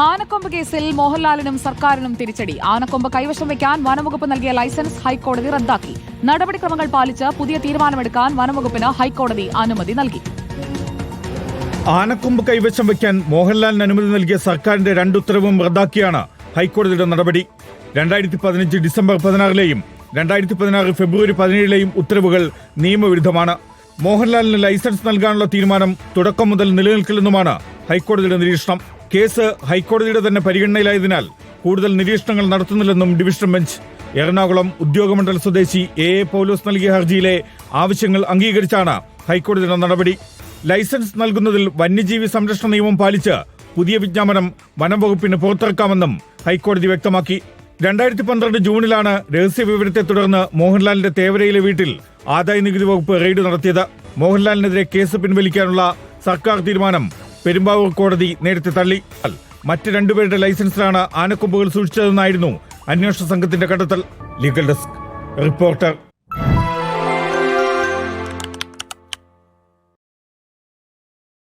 ആനക്കൊമ്പ് കേസിൽ മോഹൻലാലിനും സർക്കാരിനും തിരിച്ചടി. ആനക്കൊമ്പ് കൈവശം വയ്ക്കാൻ വനംവകുപ്പ് നൽകിയ ലൈസൻസ് ഹൈക്കോടതി റദ്ദാക്കി. നടപടിക്രമങ്ങൾ പാലിച്ച് പുതിയ തീരുമാനമെടുക്കാൻ വനംവകുപ്പിന് ഹൈക്കോടതി അനുമതി നൽകി. ആനക്കൊമ്പ് കൈവശം വയ്ക്കാൻ മോഹൻലാലിന് അനുമതി നൽകിയ സർക്കാരിന്റെ രണ്ടുത്തരവും റദ്ദാക്കിയാണ് ഹൈക്കോടതിയുടെ നടപടി. രണ്ടായിരത്തി പതിനഞ്ച് ഡിസംബർ പതിനാറിലെയും രണ്ടായിരത്തി പതിനാറ് ഫെബ്രുവരി പതിനേഴിലെയും ഉത്തരവുകൾ നിയമവിരുദ്ധമാണ്. മോഹൻലാലിന് ലൈസൻസ് നൽകാനുള്ള തീരുമാനം തുടക്കം മുതൽ നിലനിൽക്കില്ലെന്നുമാണ് ഹൈക്കോടതിയുടെ നിരീക്ഷണം. കേസ് ഹൈക്കോടതിയുടെ തന്നെ പരിഗണനയിലായതിനാൽ കൂടുതൽ നിരീക്ഷണങ്ങൾ നടത്തുന്നില്ലെന്നും ഡിവിഷൻ ബെഞ്ച് എറണാകുളം ഉദ്യോഗമണ്ഡല സ്വദേശി എ എ പൗലോസ് നൽകിയ ഹർജിയിലെ ആവശ്യങ്ങൾ അംഗീകരിച്ചാണ് ഹൈക്കോടതിയുടെ നടപടി. ലൈസൻസ് നൽകുന്നതിൽ വന്യജീവി സംരക്ഷണ നിയമം പാലിച്ച് പുതിയ വിജ്ഞാപനം വനംവകുപ്പിന് പുറത്തിറക്കാമെന്നും ഹൈക്കോടതി വ്യക്തമാക്കി. രണ്ടായിരത്തി പന്ത്രണ്ട് ജൂണിലാണ് രഹസ്യ വിവരത്തെ തുടർന്ന് മോഹൻലാലിന്റെ തേവരയിലെ വീട്ടിൽ ആദായ നികുതി വകുപ്പ് റെയ്ഡ് നടത്തിയത്. മോഹൻലാലിനെതിരെ കേസ് പിൻവലിക്കാനുള്ള സർക്കാർ തീരുമാനം പെരുമ്പാവൂർ കോടതി നേരത്തെ തള്ളി. മറ്റ് രണ്ടുപേരുടെ ലൈസൻസിലാണ് ആനക്കൊമ്പുകൾ സൂക്ഷിച്ചതെന്നായിരുന്നു അന്വേഷണ സംഘത്തിന്റെ കണ്ടെത്തൽ. Legal desk. റിപ്പോർട്ടർ